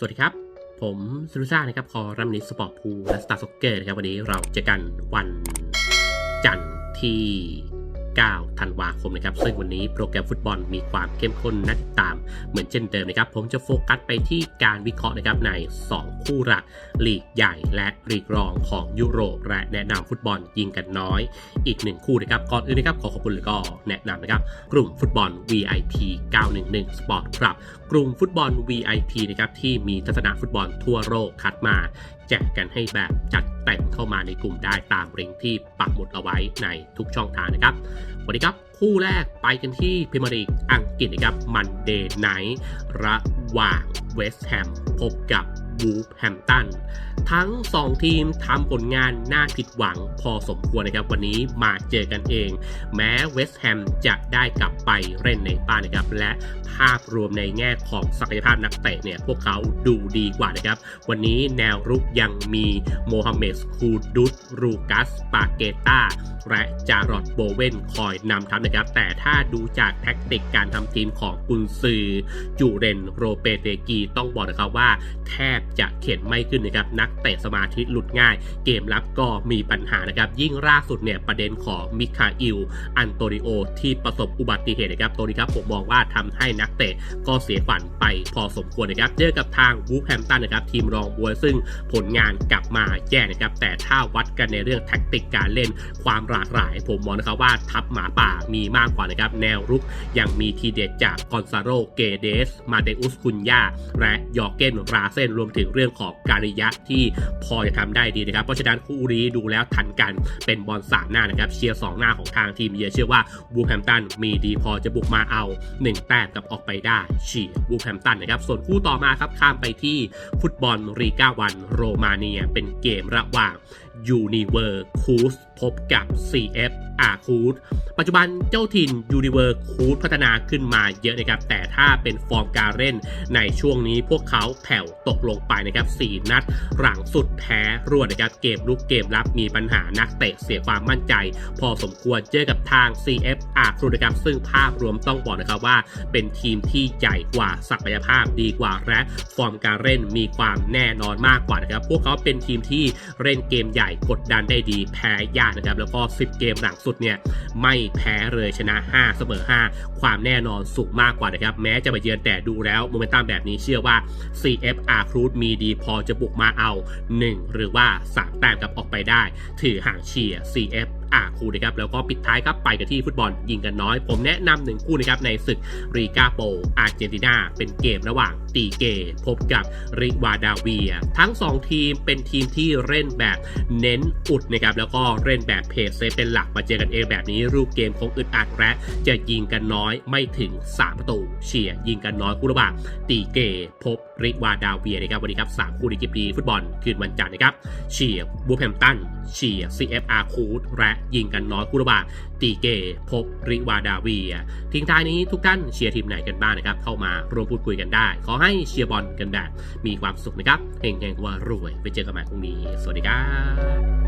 สวัสดีครับ ผมซูรุซ่านะครับ คอรัมนิสสปอร์ตพูลและสตาร์ซ็อกเกอร์นะครับ วันนี้เราเจอกันวันจันทร์ที่ 9 ธันวาคมนะครับ ซึ่งวันนี้โปรแกรมฟุตบอลมีความเข้มข้นน่าติดตาม เหมือนเช่นเดิมนะครับ ผมจะโฟกัสไปที่การวิเคราะห์นะครับใน 2 คู่หลักลีกใหญ่และลีกรองของยุโรป และแนะนำฟุตบอลยิงกันน้อย อีกหนึ่งคู่นะครับ ก่อนอื่นนะครับขอขอบคุณแล้วก็แนะนำนะครับ กลุ่มฟุตบอล VIP 911 Sport ครับ กลุ่มฟุตบอล VIP นะครับที่มีทัศนะฟุตบอลทั่วโลกคัดมา แจกกันให้แบบจัดแต่งเข้ามาในกลุ่มได้ตามลิงก์ที่ปักหมุดเอาไว้ในทุกช่องทางนะครับ วันนี้ครับคู่แรกไปกันที่พิมรีกอังกฤษนะครับมันเดย์ไนท์ระหว่างเวสต์แฮมพบกับ วูฟแฮมตันทั้ง 2 ทีมทำผลงานน่าผิดหวังพอสมควรนะครับ วันนี้มาเจอกันเอง แม้เวสต์แฮมจะได้กลับไปเล่นในบ้านนะครับ และภาพรวมในแง่ของศักยภาพนักเตะเนี่ย พวกเขาดูดีกว่านะครับ วันนี้แนวรุกยังมีโมฮัมเหม็ดคูดุสรูกัสปาเกตาและจารอดโบเวนคอยนำทัพนะครับ แต่ถ้าดูจากแท็กติกการทำทีมของกุนซือ จูเรนโรเปเตกีต้องบอกนะครับว่าแทบจะเข็นไม่ขึ้นนะครับนักเตะสมาธิหลุดง่าย เกมรับก็มีปัญหานะครับยิ่งล่าสุดเนี่ยประเด็นของมิคาอิลอันโตริโอที่ประสบอุบัติเหตุนะครับตัวนี้ครับผมมองว่าทำให้นักเตะก็เสียฝันไปพอสมควรนะครับเจอกับทางวูฟแฮมตันนะครับทีมรองบัวซึ่งผลงานกลับมาแย่นะครับแต่ถ้าวัดกันในเรื่องแท็กติกการเล่นความหลากหลาย ผมมองนะครับว่าทัพหมาป่ามีมากกว่านะครับแนวรุกยังมีทีเด็ดจากกอนซาโรเกเดสมาเดอุสคุนยาและยอร์เกนราเซนรวมถึงเรื่องของการิยะที่พอจะทำได้ดีนะครับ เพราะฉะนั้นคู่นี้ดูแล้วทันกันเป็นบอลสามหน้านะครับเชียร์สองหน้าของทางทีมเยือนเชื่อว่าบูแฮมตันมีดีพอจะบุกมาเอา 1 แต้มกับออกไปได้เชียร์บูแฮมตันนะครับส่วนคู่ต่อมาครับข้ามไปที่ฟุตบอลรีกาวันโรมาเนีย เป็นเกมระหว่าง ยูนิเวอร์คูสพบกับ CF อาคูดปัจจุบันเจ้าถิ่นยูนิเวอร์คูดพัฒนาขึ้นมาเยอะนะครับ แต่ถ้าเป็นฟอร์มการเล่นในช่วงนี้พวกเขาแผ่วตกลงไปนะครับ 4 นัดหลังสุดแพ้รวดนะครับ เกมลุกเกมรับมีปัญหานักเตะเสียความมั่นใจ พอสมควรเจอกับทาง CF อาคูดนะครับ ซึ่งภาพรวมต้องบอกนะครับว่า เป็นทีมที่ใหญ่กว่าศักยภาพดีกว่าและฟอร์มการเล่นมีความแน่นอนมากกว่านะครับพวกเขาเป็นทีมที่เล่นเกมใหญ่กดดันได้ดีแพ้ยากนะครับ แล้วก็ 10 เกมหลังสุดเนี่ยไม่แพ้เลยชนะ 5 เสมอ 5 ความแน่นอนสูงมากกว่านะครับ แม้จะไปเยือนแต่ดูแล้วโมเมนตัมแบบนี้เชื่อว่า CFR c r u d มีดีพอจะบุกมาเอา 1 หรือว่า 3 แต้มกับออกไปได้ ถือห่างเชียร์ CF อาคูนะครับแล้วก็ปิดท้ายครับไปกันที่ฟุตบอลยิงกันน้อย ผมแนะนำหนึ่งคู่นะครับในศึกรีกาโปอาร์เจนตินาเป็นเกมระหว่าง ตีเกพบกับริวาดาเวีย ทั้ง 2 ทีมเป็นทีมที่เล่นแบบเน้นอุดนะครับแล้วก็เล่นแบบเพจเซฟเป็นหลักมาเจอกันเองแบบนี้รูปเกมคงอึดอัดและจะยิงกันน้อยไม่ถึง 3 ประตู เฉียยิงกันน้อยคู่ระหว่างตีเกพบริวาดาเวียนะครับวันนี้ครับสามคู่ในกิปดีฟุตบอลคืนวันจันทร์นะครับเชียบูแฮมตันเชีย CFR คูดและยิงกันน้อยคู่ระหว่างตีเกพบริวาดาเวียทิ้งท้ายนี้ทุกท่านเชียร์ทีมไหนกันบ้างนะครับเข้ามาร่วมพูดคุยกันได้ขอให้เชียร์บอลกันแบบมีความสุขนะครับเฮงๆว่ารวยไปเจอกันใหม่พรุ่งนี้ สวัสดีครับ